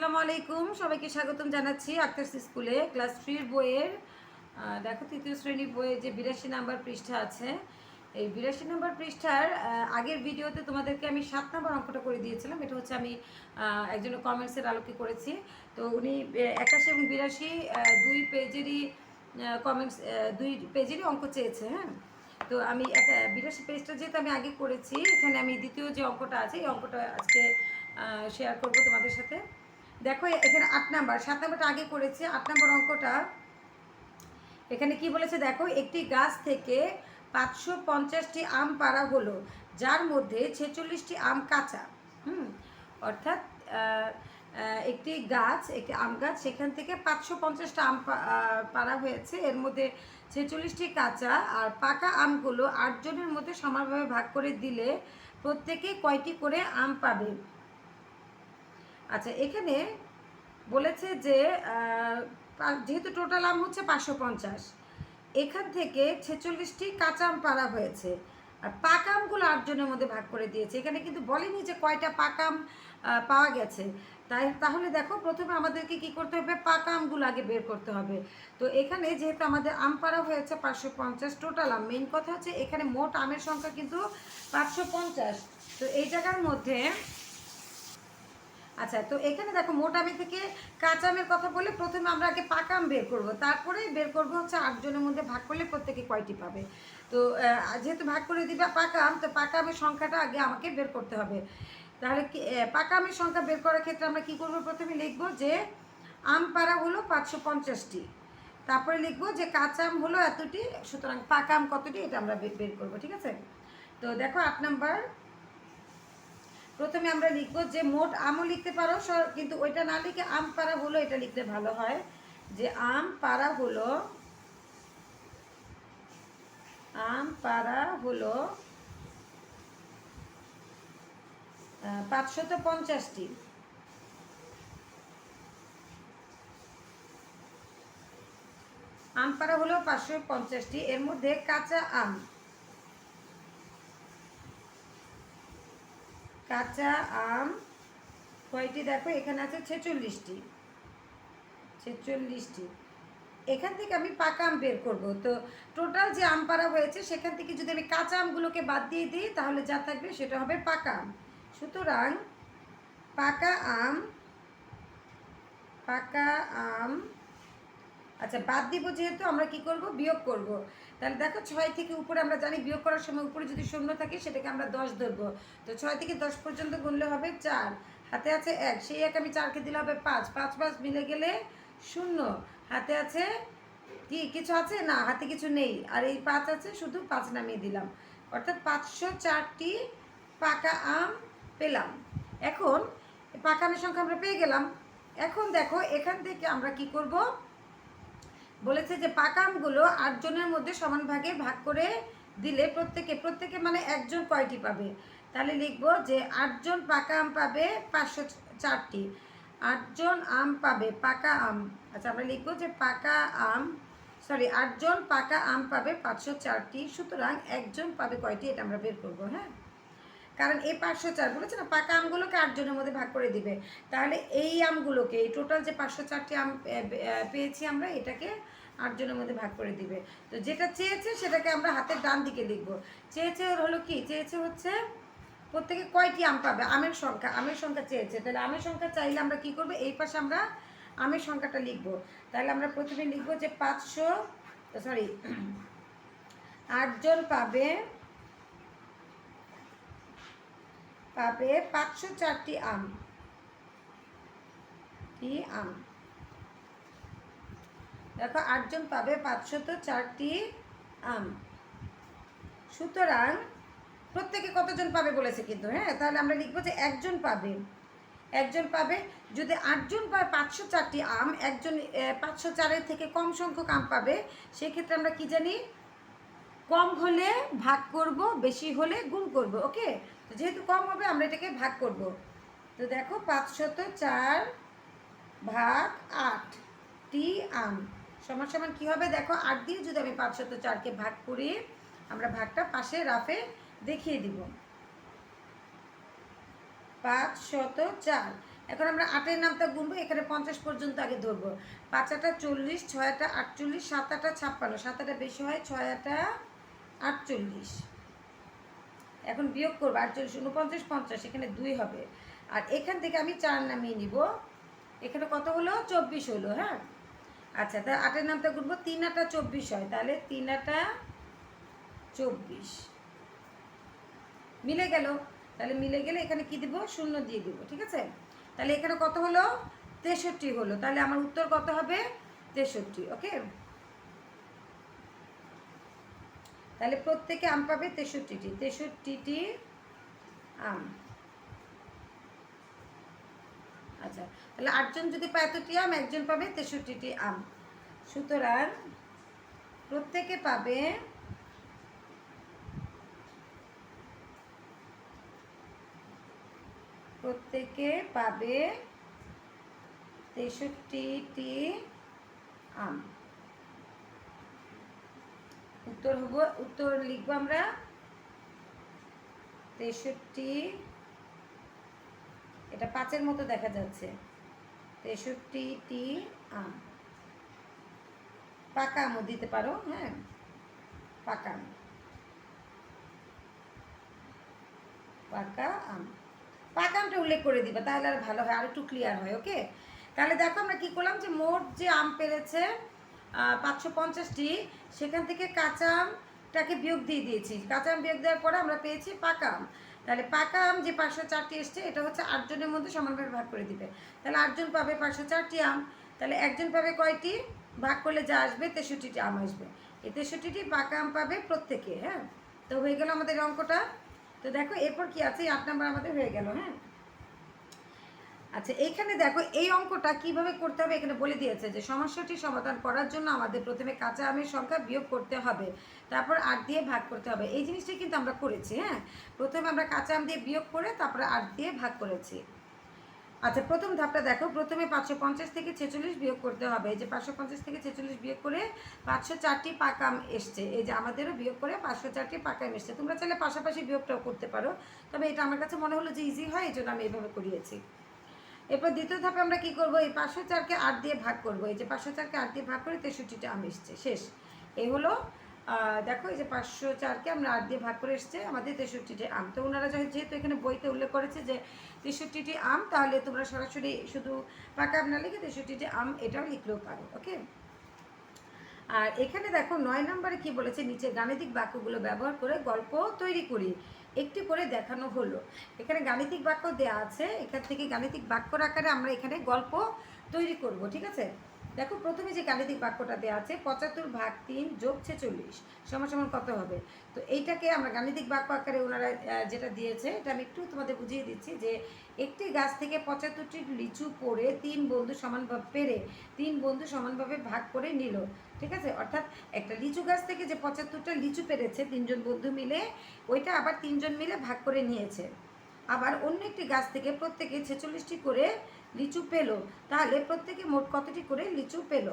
আসসালামু আলাইকুম। সবাইকে স্বাগতম জানাচ্ছি আক্তার্স স্কুলে। ক্লাস থ্রির বইয়ের দেখো তৃতীয় শ্রেণির বইয়ে যে বিরাশি নাম্বার পৃষ্ঠা আছে। এই বিরাশি নাম্বার পৃষ্ঠার আগের ভিডিওতে তোমাদেরকে আমি সাত নাম্বার অঙ্কটা করে দিয়েছিলাম। এটা হচ্ছে আমি আহ, একজনের কমেন্টসের আলোকে করেছি। তো উনি একাশি এবং বিরাশি দুই পেজেরই কমেন্টস দুই পেজেরই অঙ্ক চেয়েছে হ্যাঁ? তো আমি একটা বিরাশি পেজটা যেহেতু আমি আগে করেছি এখানে আমি দ্বিতীয় যে অঙ্কটা আছে এই অঙ্কটা আজকে শেয়ার করব তোমাদের সাথে। দেখো, এখানে আট নাম্বার, সাত নাম্বারটা আগে করেছি, আট নাম্বার অঙ্কটা। এখানে কি বলেছে দেখো, একটি গাছ থেকে পাঁচশো পঞ্চাশটি আম পাড়া হলো, যার মধ্যে ছেচল্লিশটি আম কাঁচা। হুম? অর্থাৎ একটি গাছ, একটি আম গাছ, সেখান থেকে পাঁচশো পঞ্চাশটা আম পাড়া হয়েছে, এর মধ্যে ছেচল্লিশটি কাঁচা, আর পাকা আমগুলো আটজনের মধ্যে সমানভাবে ভাগ করে দিলে প্রত্যেকে কয়টি করে আম পাবে? আচ্ছা এখানে বলেছে যে যেহেতু টোটাল আম হচ্ছে পাঁচশো পঞ্চাশ, এখান থেকে ছেচল্লিশটি কাঁচা আম পাড়া হয়েছে। আর পাকা আমগুলো আটজনের মধ্যে ভাগ করে দিয়েছে। এখানে কিন্তু বলেনি যে কয়টা পাকা আম পাওয়া গেছে। তাই, তাহলে দেখো, প্রথমে আমাদেরকে কি করতে হবে? পাকা আমগুলো আগে বের করতে হবে। তো এখানে যেহেতু আমাদের আম পাড়া হয়েছে পাঁচশো পঞ্চাশ টোটাল আম মেইন কথা হচ্ছে এখানে মোট আমের সংখ্যা কিন্তু পাঁচশো পঞ্চাশ। তো এই জায়গার মধ্যে আচ্ছা তো এখানে দেখো মোট আমি থেকে কাঁচা আমের কথা বলে প্রথমে আমরা আগে পাকা আম বের করব। তারপরে বের করব হচ্ছে আটজনের মধ্যে ভাগ করলে প্রত্যেকে কয়টি পাবে? তো যেহেতু ভাগ করে দিবে পাকা আম, তো পাকা আমের সংখ্যাটা আগে আমাকে বের করতে হবে। তাহলে পাকা আমের সংখ্যা বের করার ক্ষেত্রে আমরা কি করব প্রথমে লিখব যে আম পাড়া হলো পাঁচশো পঞ্চাশটি। তারপরে লিখব যে কাঁচা আম হলো এতটি, সুতরাং পাকা আম কতটি, এটা আমরা বের করব, ঠিক আছে? তো দেখো আট নাম্বার প্রথমে আমরা লিখব যে মোট আমও লিখতে পারো কিন্তু ওইটা না লিখে আম পাড়া হলো, এটা লিখলে ভালো হয়। যে আম পাড়া হলো, আম পাড়া হলো পাঁচশত পঞ্চাশটি। আম পাড়া হলো পাঁচশো পঞ্চাশটি। এর মধ্যে কাঁচা আম। কাঁচা আম, কয়টি? দেখো, এখানে আছে ছেচল্লিশটি। ছেচল্লিশটি। এখান থেকে আমি পাকা আম বের করব। তো টোটাল যে আম পাড়া হয়েছে, সেখান থেকে যদি আমি কাঁচা আমগুলোকে বাদ দিয়ে দিই, তাহলে যা থাকবে সেটা হবে পাকা আম। সুতরাং পাকা আম পাকা আম আচ্ছা বাদ দিব যেহেতু, আমরা কি করব? বিয়োগ করব। তাহলে দেখো ছয় থেকে উপরে আমরা জানি বিয়োগ করার সময় উপরে যদি শূন্য থাকে সেটাকে আমরা দশ ধরবো। তো ছয় থেকে দশ পর্যন্ত গুনলে হবে চার। হাতে আছে এক। সেই এক আমি চারকে দিলে হবে পাঁচ। পাঁচ পাঁচ মিলে গেলে শূন্য। হাতে আছে কি? কিছু আছে? না, হাতে কিছু নেই। আর এই পাঁচ আছে, শুধু পাঁচ নামিয়ে দিলাম। অর্থাৎ পাঁচশো চারটি পাকা আম পেলাম। এখন পাকা আমের সংখ্যা আমরা পেয়ে গেলাম। এখন দেখো এখান থেকে আমরা কি করব? বলেছে যে পাকা আমগুলো আটজনের মধ্যে সমান ভাগে ভাগ করে দিলে প্রত্যেকে প্রত্যেকে মানে একজন কয়টি পাবে? তাহলে লিখব যে আটজন পাকা আম পাবে পাঁচশো চারটি। আটজন আম পাবে পাকা আম আচ্ছা আমরা লিখব যে পাকা আম সরি আটজন পাকা আম পাবে পাঁচশো চারটি, সুতরাং একজন পাবে কয়টি? এটা আমরা বের করব হ্যাঁ? কারণ এই পাঁচশো চার বলেছে না, পাকা আমগুলোকে আটজনের মধ্যে ভাগ করে দিবে। তাহলে এই আমগুলোকে, এই টোটাল যে পাঁচশো চারটি আম পেয়েছি আমরা, এটাকে আটজনের মধ্যে ভাগ করে দিবে। তো যেটা চেয়েছে সেটাকে আমরা হাতের ডান দিকে লিখব চেয়েছে ওর হলো কি? চেয়েছে হচ্ছে প্রত্যেকে কয়টি আম পাবে? আমের সংখ্যা আমের সংখ্যা চেয়েছে। তাহলে আমের সংখ্যা চাইলে আমরা কি করব? এই পাশে আমরা আমের সংখ্যাটা লিখব। তাহলে আমরা প্রথমে লিখব যে পাঁচশো সরি আটজন পাবে পাবে পাঁচশো চারটি আম। কি আম? দেখো, আটজন পাবে, পাঁচশত চারটি আম। সুতরাং প্রত্যেকে কতজন পাবে বলেছে কিন্তু হ্যাঁ? তাহলে আমরা লিখব যে একজন পাবে। একজন পাবে, যদি আটজন পায় পাঁচশো চারটি আম, একজন পাঁচশো চারের থেকে কম সংখ্যক আম পাবে, সেক্ষেত্রে আমরা কি জানি? কম হলে ভাগ করব, বেশি হলে গুণ করব, ওকে? তো যেহেতু কম হবে, আমরা এটাকে ভাগ করব। তো দেখো পাঁচশত চার ভাগ আট, টি আম সমান সমান কী হবে? দেখো, আট দিয়ে যদি আমি পাঁচশত চারকে ভাগ করি, আমরা ভাগটা পাশে রাফে দেখিয়ে দিব। পাঁচ শত চার। এখন আমরা আটের নামটা গুনবো, এখানে পঞ্চাশ পর্যন্ত আগে ধরবো। পাঁচ আটা চল্লিশ, ছয় আটা আটচল্লিশ, সাত আটা ছাপ্পান্ন। সাত আটা বেশি হয়, ছয় আটা আটচল্লিশ। এখন বিয়োগ করব আটচল্লিশ উনপঞ্চাশ পঞ্চাশ এখানে দুই হবে। আর এখান থেকে আমি চার নামিয়ে নিব। এখানে কত হলো? চব্বিশ হলো হ্যাঁ? আচ্ছা তা আটের নামটা করব তিন আটা চব্বিশ হয়, তাহলে তিন আটা চব্বিশ। মিলে গেল? তাহলে মিলে গেলে এখানে কি দিব? শূন্য দিয়ে দিব, ঠিক আছে? তাহলে এখানে কত হলো? তেষট্টি হলো, তাহলে আমার উত্তর কত হবে? তেষট্টি, ওকে? তাহলে প্রত্যেকে আম পাবে তেষট্টিটি। তেষট্টিটি আম। আচ্ছা তাহলে আটজন যদি পায় এতটি আম, একজন পাবে তেষট্টিটি আম। সুতরাং প্রত্যেকে পাবে প্রত্যেকে পাবে তেষট্টিটি আম। উত্তর হব, উত্তর লিখব আমরা। তেষট্টি, এটা পাঁচের মতো দেখা যাচ্ছে। তেষট্টি টি আম। পাকা আমও দিতে পারো হ্যাঁ? পাকা আম। পাকা আম। পাকা আমটা উল্লেখ করে দিবা, তাহলে আর ভালো হয় আর একটু ক্লিয়ার হয় ওকে তাহলে দেখো আমরা কি করলাম যে মোট যে আম পেরেছে পাঁচশো পঞ্চাশটি। সেখান থেকে কাঁচা আমটাকে বিয়োগ দিয়ে দিয়েছি। কাঁচা আম বিয়োগ দেওয়ার পরে আমরা পেয়েছি পাকা আম তাহলে পাকা আম যে পাঁচশো চারটি এসছে, এটা হচ্ছে আটজনের মধ্যে সমানভাবে ভাগ করে দিবে। তাহলে আটজন পাবে পাঁচশো চারটি আম। তাহলে একজন পাবে কয়টি? ভাগ করলে যা আসবে, তেষট্টিটি আম আসবে। এই তেষট্টিটি পাকা আম পাবে প্রত্যেকে হ্যাঁ? তো হয়ে গেল আমাদের অঙ্কটা। তো দেখো, এরপর কি আছে? আট নাম্বার আমাদের হয়ে গেল হ্যাঁ? আচ্ছা এইখানে দেখো, এই অঙ্কটা কীভাবে করতে হবে? এখানে বলে দিয়েছে যে সমস্যাটি সমাধান করার জন্য আমাদের প্রথমে কাঁচা আমের সংখ্যা বিয়োগ করতে হবে। তারপর আট দিয়ে ভাগ করতে হবে। এই জিনিসটাই কিন্তু আমরা করেছি হ্যাঁ? প্রথমে আমরা কাঁচা আম দিয়ে বিয়োগ করে তারপরে আট দিয়ে ভাগ করেছি। আচ্ছা প্রথম ধাপটা দেখো, প্রথমে পাঁচশো পঞ্চাশ থেকে ছেচল্লিশ বিয়োগ করতে হবে। এই যে পাঁচশো পঞ্চাশ থেকে ছেচল্লিশ বিয়োগ করে পাঁচশো চারটি পাকাম এসছে। এই যে আমাদেরও বিয়োগ করে পাঁচশো চারটি পাকাম এসছে। তোমরা চাইলে পাশাপাশি বিয়োগটাও করতে পারো। তবে এটা আমার কাছে মনে হলো যে ইজি হয়, এই জন্য আমি এভাবে করিয়েছি। এরপর দ্বিতীয় ধাপে আমরা কি করব? এই পাঁচশো চারকে আট দিয়ে ভাগ করব। এই যে পাঁচশো চারকে আট দিয়ে ভাগ করে তেষট্টিটা আম এসছে। শেষ। এই হলো দেখো এই যে পাঁচশো চারকে আমরা আট দিয়ে ভাগ করে এসছে আমাদের তেষট্টিটি আম। তো ওনারা যেহেতু এখানে বইতে উল্লেখ করেছে যে তেষট্টিটি আম, তাহলে তোমরা সরাসরি শুধু পাকা আম না লিখে তেষট্টিটি আম এটাও লিখলেও পারো, ওকে? আর এখানে দেখো নয় নম্বরে কি বলেছে? নিচে গাণিতিক বাক্যগুলো ব্যবহার করে গল্প তৈরি করি। একটি করে দেখানো হলো। এখানে গাণিতিক বাক্য দেওয়া আছে। এখান থেকে গাণিতিক বাক্যর আকারে আমরা এখানে গল্প তৈরি করব, ঠিক আছে? দেখো, প্রথমে যে গাণিতিক বাক্যটা দেওয়া আছে, পঁচাত্তর ভাগ তিন যোগ ছেচল্লিশ, সমান সমান কত হবে? তো এইটাকে আমরা গাণিতিক বাক্য আকারে ওনারা যেটা দিয়েছে, এটা আমি একটু তোমাদের বুঝিয়ে দিচ্ছি যে একটি গাছ থেকে পঁচাত্তরটি লিচু পড়ে তিন বন্ধু সমানভাবে পেরে, তিন বন্ধু সমানভাবে ভাগ করে নিল, ঠিক আছে? অর্থাৎ একটা লিচু গাছ থেকে যে পঁচাত্তরটা লিচু পেরেছে তিনজন বন্ধু মিলে, ওইটা আবার তিনজন মিলে ভাগ করে নিয়েছে। আবার অন্য একটি গাছ থেকে প্রত্যেকে ছেচল্লিশটি করে লিচু পেল। তাহলে প্রত্যেকে মোট কতটি করে লিচু পেল?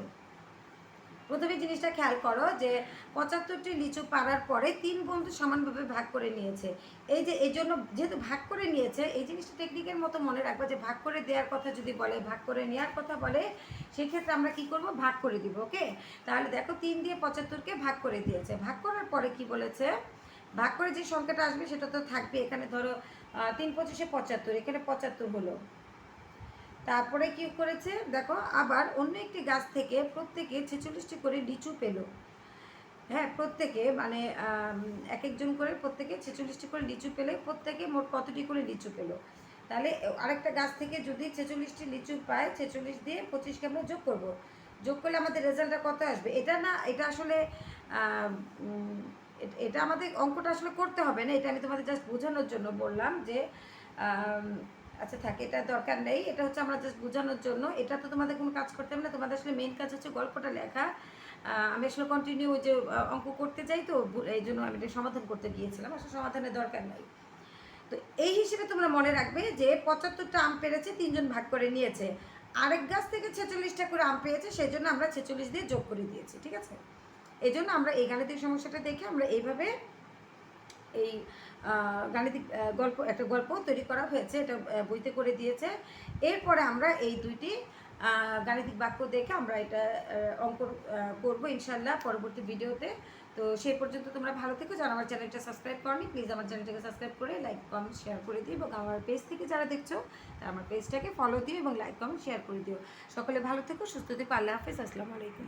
প্রথমে জিনিসটা খেয়াল করো যে পঁচাত্তরটি লিচু পাড়ার পরে তিন বন্ধু সমানভাবে ভাগ করে নিয়েছে। এই যে, এই জন্য যেহেতু ভাগ করে নিয়েছে, এই জিনিসটা টেকনিকের মতো মনে রাখব যে ভাগ করে দেওয়ার কথা যদি বলে, ভাগ করে নেওয়ার কথা বলে, সেক্ষেত্রে আমরা কি করব? ভাগ করে দিব, ওকে? তাহলে দেখো তিন দিয়ে পঁচাত্তরকে ভাগ করে দিয়েছে। ভাগ করার পরে কি বলেছে? ভাগ করে যে সংখ্যাটা আসবে সেটা তো থাকবে। এখানে ধরো তিন পঁচিশে পঁচাত্তর, এখানে পঁচাত্তর হলো। তারপরে কি করেছে? দেখো, আবার অন্য একটি গাছ থেকে প্রত্যেকে ছেচল্লিশটি করে লিচু পেল। হ্যাঁ প্রত্যেকে মানে এক একজন করে প্রত্যেকে ছেচল্লিশটি করে লিচু পেলে, প্রত্যেকে মোট কতটি করে লিচু পেল? তাহলে আরেকটা গাছ থেকে যদি ছেচল্লিশটি লিচু পায়, ছেচল্লিশ দিয়ে পঁচিশকে আমরা যোগ করব। যোগ করলে আমাদের রেজাল্টটা কত আসবে? এটা না, এটা আসলে এটা আমাদের অঙ্কটা আসলে করতে হবে না। এটা আমি তোমাদের জাস্ট বোঝানোর জন্য বললাম যে আচ্ছা থাকে, এটা দরকার নেই। এটা হচ্ছে আমরা জাস্ট বোঝানোর জন্য। এটা তো তোমাদের কোনো কাজ করতে হবে না। তোমাদের আসলে মেন কাজ হচ্ছে গল্পটা লেখা। আমি আসলে কন্টিনিউ যে অঙ্ক করতে যাই তো এই জন্য আমি এটা সমাধান করতে গিয়েছিলাম। আসলে সমাধানের দরকার নেই। তো এই হিসেবে তোমরা মনে রাখবে যে পঁচাত্তরটা আম পেরেছে, তিনজন ভাগ করে নিয়েছে। আরেক গাছ থেকে ছেচল্লিশটা করে আম পেয়েছে সেই জন্য আমরা ছেচল্লিশ দিয়ে যোগ করে দিয়েছি, ঠিক আছে? এই জন্য আমরা এই গাণিতিক সমস্যাটা দেখে আমরা এইভাবে এই গাণিতিক গল্প, একটা গল্প তৈরি করা হয়েছে, এটা বইতে করে দিয়েছে। এরপরে আমরা এই দুইটি গাণিতিক বাক্য দেখে আমরা এটা অঙ্ক করব ইনশাল্লাহ পরবর্তী ভিডিওতে। তো সেই পর্যন্ত তোমরা ভালো থেকো। যারা আমার চ্যানেলটা সাবস্ক্রাইব করনি, প্লিজ আমার চ্যানেলটাকে সাবস্ক্রাইব করে লাইক, কমেন্ট, শেয়ার করে দিও এবং আমার পেজ থেকে যারা দেখছ, তারা আমার পেজটাকে ফলো দিও এবং লাইক, কমেন্ট, শেয়ার করে দিও। সকলে ভালো থেকো, সুস্থ থেকো। আল্লাহ হাফেজ। আসসালামু আলাইকুম।